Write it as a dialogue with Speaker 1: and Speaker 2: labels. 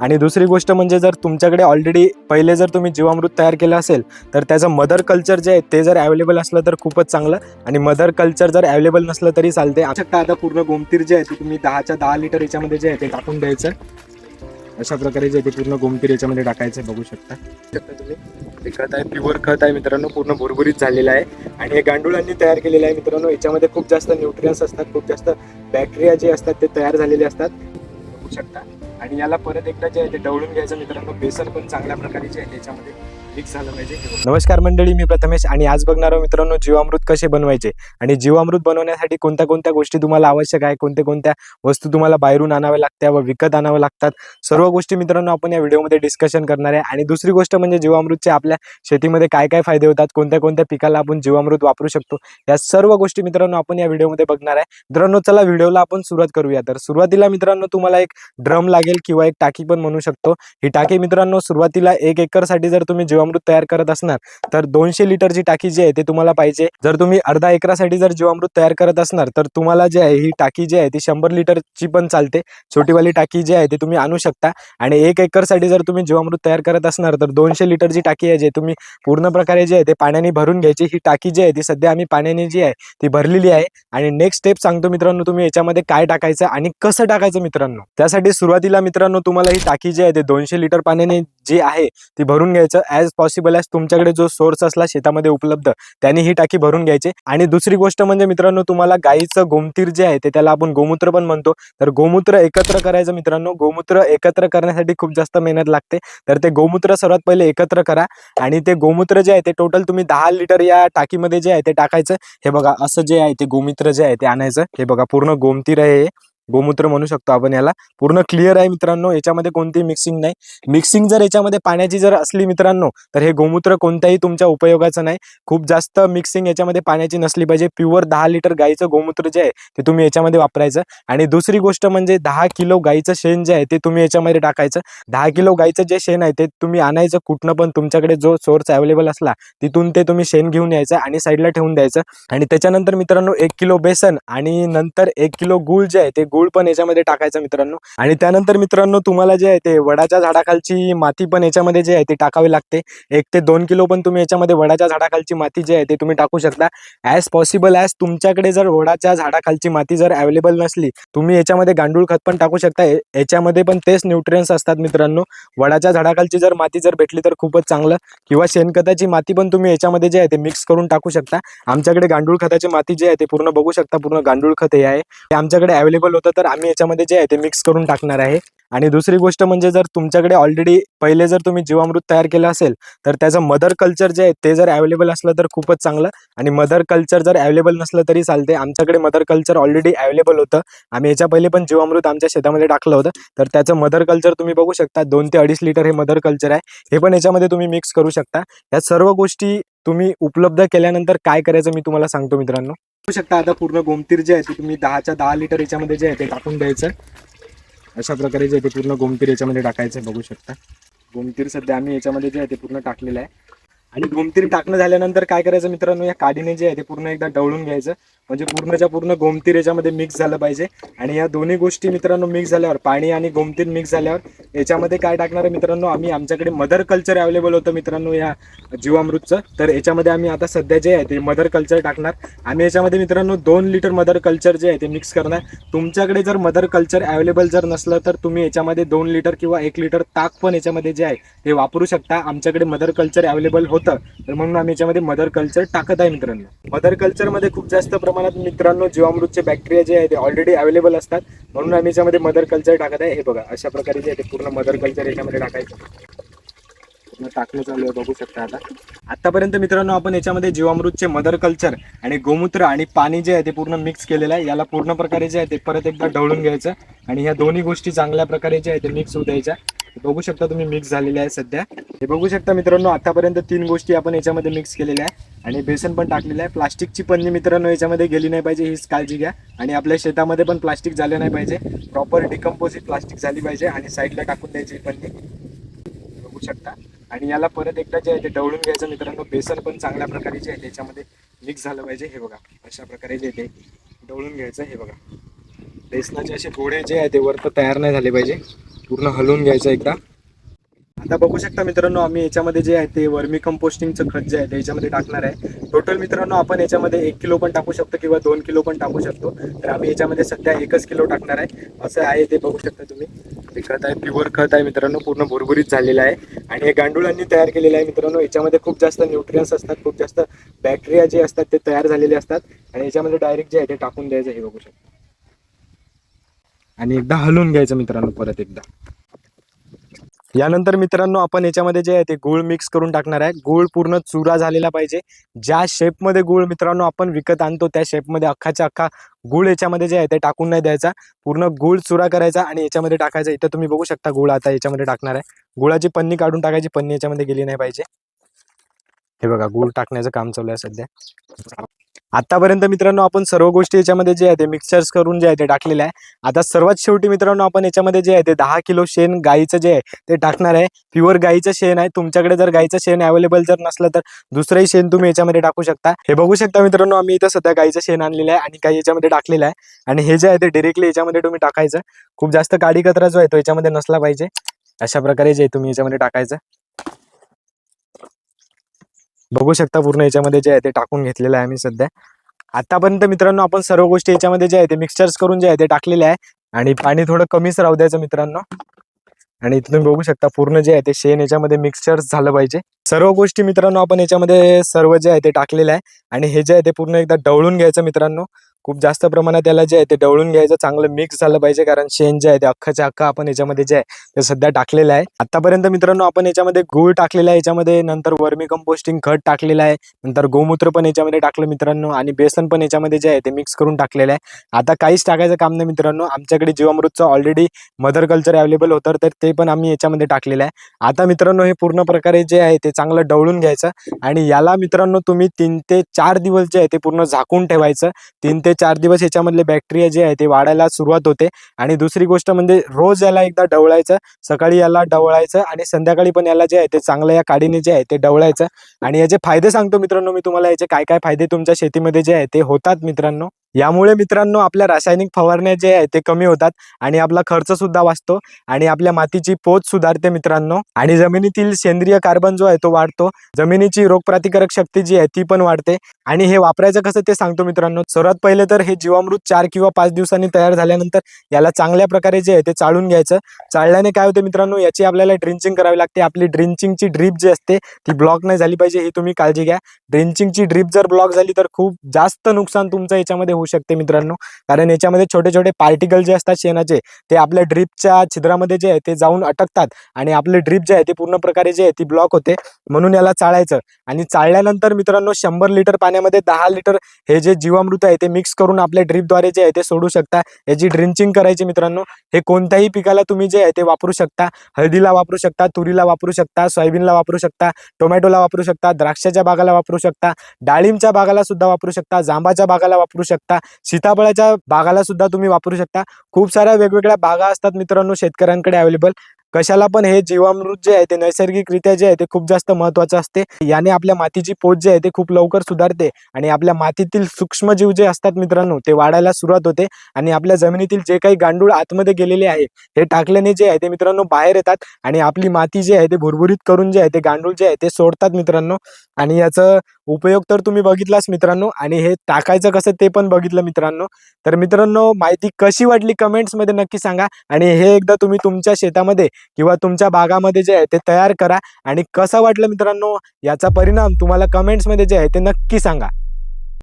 Speaker 1: आणि दुसरी गोष्ट म्हणजे जर तुमच्याकडे ऑलरेडी पहिले जर तुम्ही जीवामृत तयार केलं असेल तर त्याचं मदर कल्चर जे आहे ते जर अवेलेबल असलं तर खूपच चांगलं. आणि मदर कल्चर जर अवेलेबल नसलं तरी चालते शकता आता पूर्ण गोमतीर जे आहे ते तुम्ही दहाच्या दहा लिटर याच्यामध्ये जे आहे ते टाकून द्यायचं. अशा प्रकारे जे ते पूर्ण गोमतीर याच्यामध्ये टाकायचं बघू शकता. तुम्ही? खत आहे प्युअर खत आहे मित्रांनो. पूर्ण भुरभुरीत झालेलं आहे. आणि हे गांडुळांनी तयार केलेलं आहे मित्रांनो. याच्यामध्ये खूप जास्त न्यूट्रियन्स असतात खूप जास्त बॅक्टेरिया जे असतात ते तयार झालेले असतात. बघू शकता. आणि याला परत एकदा जे आहे ते डवळून घ्यायचं मित्रांनो. बेसन पण चांगल्या प्रकारे जे आहे त्याच्यामध्ये मिक्स झालं पाहिजे नमस्कार मंडळी मी प्रथमेश आणि आज बघणार आहोत मित्रांनो जीवामृत कसे बनवायचे. आणि जीवामृत बनवण्यासाठी कोणत्या कोणत्या गोष्टी तुम्हाला आवश्यक आहे कोणत्या कोणत्या वस्तू तुम्हाला बाहेरून आणाव्या लागत्या व विकत आणाव्या लागतात सर्व गोष्टी मित्रांनो आपण या व्हिडिओमध्ये डिस्कशन करणार आहे. आणि दुसरी गोष्ट म्हणजे जीवामृतचे आपल्या शेतीमध्ये काय काय फायदे होतात कोणत्या कोणत्या पिकाला आपण जीवामृत वापरू शकतो या सर्व गोष्टी मित्रांनो आपण या व्हिडिओमध्ये बघणार आहे. मित्रांनो चला व्हिडिओला आपण सुरुवात करूया. तर सुरुवातीला मित्रांनो तुम्हाला एक ड्रम लागेल किंवा एक टाकी पण म्हणू शकतो. ही टाकी मित्रांनो सुरुवातीला एक एकरसाठी जर तुम्ही जीवामृत तयार करत असणार तर दोनशे लिटरची टाकी जी आहे ते तुम्हाला पाहिजे. जर तुम्ही अर्धा एकरासाठी जर जीवामृत तयार करत असणार तर तुम्हाला जे आहे ही टाकी जी आहे ती शंभर लिटरची पण चालते. छोटीवाली टाकी जी आहे ती तुम्ही आणू शकता. आणि एक एकरसाठी जर तुम्ही जीवामृत तयार करत असणार तर दोनशे लिटरची टाकी आहे जे तुम्ही पूर्ण प्रकारे जे आहे ते पाण्याने भरून घ्यायची ही टाकी जी आहे ती सध्या आम्ही पाण्याने जी आहे ती भरलेली आहे. आणि नेक्स्ट स्टेप सांगतो मित्रांनो तुम्ही याच्यामध्ये काय टाकायचं आणि कसं टाकायचं मित्रांनो. त्यासाठी सुरुवातीला मित्रांनो तुम्हाला ही टाकी जी आहे ते दोनशे लिटर पाण्याने जी आहे ती भरून घ्यायचं ॲज पॉसिबल ॲज तुमच्याकडे जो सोर्स असला शेतामध्ये उपलब्ध त्यांनी ही टाकी भरून घ्यायची. आणि दुसरी गोष्ट म्हणजे मित्रांनो तुम्हाला गाईचं गोमतीर जे आहे ते त्याला आपण गोमूत्र पण म्हणतो. तर गोमूत्र एकत्र करायचं मित्रांनो गोमूत्र एकत्र करण्यासाठी खूप जास्त मेहनत लागते. तर ते गोमूत्र सर्वात पहिले एकत्र करा. आणि ते गोमूत्र जे आहे ते टोटल तुम्ही दहा लिटर या टाकीमध्ये जे आहे ते टाकायचं. हे बघा असं जे आहे ते गोमूत्र जे आहे ते आणायचं. हे बघा पूर्ण गोमतीर आहे गोमूत्र म्हणू शकतो आपण याला. पूर्ण क्लिअर आहे मित्रांनो याच्यामध्ये कोणती मिक्सिंग नाही. मिक्सिंग जर याच्यामध्ये पाण्याची जर असली मित्रांनो तर हे गोमूत्र कोणत्याही तुमच्या उपयोगाचं नाही. खूप जास्त मिक्सिंग याच्यामध्ये पाण्याची नसली पाहिजे. प्युअर दहा लिटर गाईचं गोमूत्र जे आहे ते तुम्ही याच्यामध्ये वापरायचं. आणि दुसरी गोष्ट म्हणजे दहा किलो गाईचं शेण जे आहे ते तुम्ही याच्यामध्ये टाकायचं. दहा किलो गाईचं जे शेण आहे ते तुम्ही आणायचं कुठनं पण. तुमच्याकडे जो सोर्स अवेलेबल असला तिथून ते तुम्ही शेण घेऊन यायचं आणि साईडला ठेवून द्यायचं. आणि त्याच्यानंतर मित्रांनो एक किलो बेसन आणि नंतर एक किलो गुळ जे आहे ते गुळ पण याच्यामध्ये टाकायचा मित्रांनो. आणि त्यानंतर मित्रांनो तुम्हाला जे आहे ते वडाच्या झाडाखालची माती पण याच्यामध्ये जे आहे ते टाकावी लागते. एक ते दोन किलो पण तुम्ही याच्यामध्ये वडाच्या झाडाखालची माती जी आहे ते तुम्ही टाकू शकता. ॲज पॉसिबल ॲज तुमच्याकडे जर वडाच्या झाडाखालची माती जर अवेलेबल नसली तुम्ही याच्यामध्ये गांडूळ खत पण टाकू शकता. याच्यामध्ये पण तेच न्यूट्रियन्स असतात मित्रांनो. वडाच्या झाडाखालची जर माती जर भेटली तर खूपच चांगलं. किंवा शेणखताची माती पण तुम्ही याच्यामध्ये जे आहे ते मिक्स करून टाकू शकता. आमच्याकडे गांडूळ खताची माती जी आहे ते पूर्ण बघू शकता. पूर्ण गांडूळ खत हे आहे. ते आमच्याकडे अवेलेबल होतं. तर आम्ही याच्यामध्ये जे आहे ते मिक्स करून टाकणार आहे. आणि दुसरी गोष्ट म्हणजे जर तुमच्याकडे ऑलरेडी पहिले जर तुम्ही जीवामृत तयार केलं असेल तर त्याचं मदर कल्चर जे आहे ते जर अवेलेबल असलं तर खूपच चांगलं. आणि मदर कल्चर जर अवेलेबल नसलं तरी चालते आमच्याकडे मदर कल्चर ऑलरेडी अवेलेबल होतं. आम्ही याच्या पहिले पण जीवामृत आमच्या शेतामध्ये टाकलं होतं. तर त्याचं मदर कल्चर तुम्ही बघू शकता. दोन ते अडीच लिटर हे मदर कल्चर आहे. हे पण याच्यामध्ये तुम्ही मिक्स करू शकता. या सर्व गोष्टी तुम्ही उपलब्ध केल्यानंतर काय करायचं मी तुम्हाला सांगतो मित्रांनो. बघू शकता आता पूर्ण गोमतीर जे आहे ते तुम्ही दहाच्या दहा लिटर याच्यामध्ये जे आहे ते टाकून द्यायचं. अशा प्रकारे जे आहे ते पूर्ण गोमतीर याच्यामध्ये टाकायचं बघू शकता. गोमतीर सध्या आम्ही याच्यामध्ये जे आहे ते पूर्ण टाकलेलं आहे. आणि गोमतीर टाकणं झाल्यानंतर काय करायचं मित्रांनो या काडीने जे आहे ते पूर्ण एकदा डवळून घ्यायचं. म्हणजे पूर्णच्या पूर्ण गोमतीर याच्यामध्ये मिक्स झालं पाहिजे. आणि या दोन्ही गोष्टी मित्रांनो मिक्स झाल्यावर पाणी आणि गोमतीर मिक्स झाल्यावर याच्यामध्ये काय टाकणार आहे मित्रांनो? आम्ही आमच्याकडे मदर कल्चर अवेलेबल होतं मित्रांनो या जीवामृतचं. तर याच्यामध्ये आम्ही आता सध्या जे आहे ते मदर कल्चर टाकणार. आम्ही याच्यामध्ये मित्रांनो दोन लिटर मदर कल्चर जे आहे ते मिक्स करणार. तुमच्याकडे जर मदर कल्चर अवेलेबल जर नसलं तर तुम्ही याच्यामध्ये दोन लिटर किंवा एक लिटर ताक पण याच्यामध्ये जे आहे ते वापरू शकता. आमच्याकडे मदर कल्चर अवेलेबल होतं. तर म्हणून आम्ही याच्यामध्ये मदर कल्चर टाकत आहे मित्रांनो. मदर कल्चरमध्ये खूप जास्त प्रमाणात मित्रांनो जीवामृतचे बॅक्टेरिया जे आहे ते ऑलरेडी अवेलेबल असतात. म्हणून आम्ही याच्यामध्ये मदर कल्चर टाकत आहे. हे बघा अशा प्रकारे जे आहे ते पूर्ण मदर कल्चर याच्यामध्ये टाकायचं. मग टाकलं चालू आहे बघू शकता आता. आतापर्यंत मित्रांनो आपण याच्यामध्ये जीवामृतचे मदर कल्चर आणि गोमूत्र आणि पाणी जे आहे ते पूर्ण मिक्स केलेलं आहे. याला पूर्ण प्रकारे जे आहे ते परत एकदा ढवळून घ्यायचं आणि ह्या दोन्ही गोष्टी चांगल्या प्रकारे जे आहे ते मिक्स होऊ द्यायच्या. बघू शकता तुम्ही मिक्स झालेले आहे सध्या. हे बघू शकता मित्रांनो आतापर्यंत तीन गोष्टी आपण याच्यामध्ये मिक्स केलेल्या आहे आणि बेसन पण टाकलेलं आहे. प्लास्टिकची पन्नी मित्रांनो याच्यामध्ये गेली नाही पाहिजे हीच काळजी घ्या. आणि आपल्या शेतामध्ये पण प्लास्टिक झालं नाही पाहिजे. प्रॉपर डिकम्पोजिट प्लास्टिक झाली पाहिजे आणि साईडला टाकून द्यायची पन्नी बघू शकता. आणि याला परत एकदा जे आहे ते डवळून घ्यायचं. मित्रांनो बेसन पण चांगल्या प्रकारे जे आहे त्याच्यामध्ये मिक्स झालं पाहिजे. हे बघा अशा प्रकारे जे ते डवळून घ्यायचं हे बघा. बेसनाचे असे गोळे जे आहे ते वरत तयार नाही झाले पाहिजे. पूर्ण हलवून घ्यायचं एकदा. आता बघू शकता मित्रांनो आम्ही याच्यामध्ये जे आहे ते वर्मी कंपोस्टिंगचं खत जे आहे ते याच्यामध्ये टाकणार आहे. टोटल मित्रांनो आपण याच्यामध्ये एक किलो पण टाकू शकतो किंवा दोन किलो पण टाकू शकतो. तर आम्ही याच्यामध्ये सध्या एकच किलो टाकणार आहे. असं आहे ते बघू शकता तुम्ही. ते खत आहे प्युअर खत आहे मित्रांनो पूर्ण भुरभुरीत झालेलं आहे. आणि हे गांडुळांनी तयार केलेलं आहे मित्रांनो. याच्यामध्ये खूप जास्त न्यूट्रियन्स असतात खूप जास्त बॅक्टेरिया जे असतात ते तयार झालेले असतात. आणि याच्यामध्ये डायरेक्ट जे आहे ते टाकून द्यायचं हे बघू शकता. आणि एकदा हलवून घ्यायचं मित्रांनो परत एकदा. यानंतर मित्रांनो आपण याच्यामध्ये जे आहे ते गूळ मिक्स करून टाकणार आहे. गूळ पूर्ण चुरा झालेला पाहिजे. ज्या शेपमध्ये गूळ मित्रांनो आपण विकत आणतो त्या शेपमध्ये अख्खाच्या अख्खा गूळ याच्यामध्ये जे आहे ते टाकून नाही द्यायचा. पूर्ण गूळ चुरा करायचा आणि याच्यामध्ये टाकायचा. इथं तुम्ही बघू शकता गूळ आता याच्यामध्ये टाकणार आहे. गुळाची पन्नी काढून टाकायची. पन्नी याच्यामध्ये गेली नाही पाहिजे. हे बघा गूळ टाकण्याचं काम चालू आहे सध्या. आतापर्यंत मित्रांनो आपण सर्व गोष्टी याच्यामध्ये जे आहे ते मिक्सर्स करून जे आहे ते टाकलेले आहे. आता सर्वात शेवटी मित्रांनो आपण याच्यामध्ये जे आहे ते दहा किलो शेण गाईचं जे आहे ते टाकणार आहे. प्युअर गाईचं शेण आहे. तुमच्याकडे जर गाईचं शेण अवेलेबल जर नसलं तर दुसरंही शेण तुम्ही याच्यामध्ये टाकू शकता. हे बघू शकता मित्रांनो आम्ही इथं सध्या गाईचं शेण आणलेलं आहे आणि काही याच्यामध्ये टाकलेलं आहे. आणि हे जे आहे ते डिरेक्टली याच्यामध्ये तुम्ही टाकायचं. खूप जास्त काडी कचरा जो आहे तो याच्यामध्ये नसला पाहिजे. अशा प्रकारे जे तुम्ही याच्यामध्ये टाकायचं. बघू शकता पूर्ण याच्यामध्ये जे आहे ते टाकून घेतलेलं आहे आम्ही सध्या. आतापर्यंत मित्रांनो आपण सर्व गोष्टी याच्यामध्ये जे आहे ते मिक्सचर्स करून जे आहे ते टाकलेले आहे. आणि पाणी थोडं कमीच राहू द्यायचं मित्रांनो. आणि तुम्ही बघू शकता पूर्ण जे आहे ते शेण याच्यामध्ये मिक्सचर्स झालं पाहिजे. सर्व गोष्टी मित्रांनो आपण याच्यामध्ये सर्व जे आहे ते टाकलेलं आहे. आणि हे जे आहे ते पूर्ण एकदा डवळून घ्यायचं मित्रांनो. खूप जास्त प्रमाणात त्याला जे आहे ते डवळून घ्यायचं चांगलं मिक्स झालं पाहिजे. कारण शेण जे आहे ते अख्खाच्या अख्खा आपण याच्यामध्ये जे आहे ते सध्या टाकलेलं आहे. आतापर्यंत मित्रांनो आपण याच्यामध्ये गूळ टाकलेला आहे. याच्यामध्ये नंतर वर्मी कंपोस्टिंग खत टाकलेलं आहे. नंतर गोमूत्र पण याच्यामध्ये टाकलं मित्रांनो. आणि बेसन पण याच्यामध्ये जे आहे ते मिक्स करून टाकलेलं आहे. आता काहीच टाकायचं काम नाही मित्रांनो. आमच्याकडे जीवामृतचं ऑलरेडी मदर कल्चर अवेलेबल होतं. तर ते पण आम्ही याच्यामध्ये टाकलेलं आहे. आता मित्रांनो हे पूर्ण प्रकारे जे आहे ते चांगलं डवळून घ्यायचं. आणि याला मित्रांनो तुम्ही तीन ते चार दिवस जे आहे ते पूर्ण झाकून ठेवायचं. तीन ते चार दिवस याच्यामधले बॅक्टेरिया जे आहे ते वाढायला सुरुवात होते. आणि दुसरी गोष्ट म्हणजे रोज याला एकदा डवळायचं सकाळी याला डवळायचं आणि संध्याकाळी पण याला जे आहे ते चांगलं या काडीने जे आहे ते डवळायचं आणि याचे फायदे सांगतो मित्रांनो मी तुम्हाला याचे काय काय फायदे तुमच्या शेतीमध्ये जे आहे ते होतात मित्रांनो. यामुळे मित्रांनो आपल्या रासायनिक फवारण्या जे आहे ते कमी होतात आणि आपला खर्च सुद्धा वाचतो आणि आपल्या मातीची पोत सुधारते मित्रांनो. आणि जमिनीतील सेंद्रिय कार्बन जो आहे तो वाढतो. जमिनीची रोगप्रतिकारक शक्ती जी आहे ती पण वाढते. आणि हे वापरायचं कसं ते सांगतो मित्रांनो. सर्वात पहिले तर हे जीवामृत चार किंवा पाच दिवसांनी तयार झाल्यानंतर याला चांगल्या प्रकारे जे आहे ते चाळून घ्यायचं. चाळल्याने काय होते मित्रांनो याची आपल्याला ड्रिंचिंग करावी लागते. आपली ड्रिंचिंगची ड्रीप जी असते ती ब्लॉक नाही झाली पाहिजे ही तुम्ही काळजी घ्या. ड्रिंचिंगची ड्रीप जर ब्लॉक झाली तर खूप जास्त नुकसान तुमचं याच्यामध्ये होऊ शकते मित्रांनो. कारण याच्यामध्ये छोटे छोटे पार्टिकल जे असतात शेणाचे ते आपल्या ड्रीपच्या छिद्रामध्ये जे आहे ते जाऊन अटकतात. आणि आपले ड्रीप जे आहे ते पूर्ण प्रकारे जे आहे ती ब्लॉक होते. म्हणून याला चाळायचं. आणि चाळल्यानंतर मित्रांनो शंभर लिटर पाण्यामध्ये दहा लिटर हे जे जीवामृत आहे ते मिक्स करून आपल्या ड्रीपद्वारे जे आहे ते सोडू शकता. याची ड्रिंचिंग करायची मित्रांनो. हे कोणत्याही पिकाला तुम्ही जे आहे ते वापरू शकता. हळदीला वापरू शकता तुरीला वापरू शकता सोयाबीनला वापरू शकता टोमॅटोला वापरू शकता द्राक्षाच्या बागाला वापरू शकता डाळिंबच्या बागाला सुद्धा वापरू शकता जांबाच्या बागाला वापरू शकता. सीताफळाच्या बागाला सुद्धा तुम्ही वापरू शकता. खूप साऱ्या वेगवेगळ्या बागा असतात मित्रांनो शेतकऱ्यांकडे अवेलेबल कशाला पण हे जीवामृत जे आहे ते नैसर्गिकरित्या जे आहे ते खूप जास्त महत्वाचं असते. याने आपल्या मातीची पोत जे आहे ते खूप लवकर सुधारते आणि आपल्या मातीतील सूक्ष्मजीव जे असतात मित्रांनो ते वाढायला सुरुवात होते आणि आपल्या जमिनीतील जे काही गांडूळ आतमध्ये गेलेले आहे हे टाकल्याने जे आहे ते मित्रांनो बाहेर येतात आणि आपली माती जी आहे ते भुरभुरीत करून जे आहे ते गांडूळ जे आहे ते सोडतात मित्रांनो. आणि याचं उपयोग तर तुम्ही बघितलाच मित्रांनो आणि हे टाकायचं कसं ते पण बघितलं मित्रांनो. तर मित्रांनो माहिती कशी वाटली कमेंट्समध्ये नक्की सांगा आणि हे एकदा तुम्ही तुमच्या शेतामध्ये किंवा तुमच्या भागामध्ये जे आहे ते तयार करा. आणि कसं वाटलं मित्रांनो? याचा परिणाम तुम्हाला कमेंट्समध्ये जे आहे ते नक्की सांगा.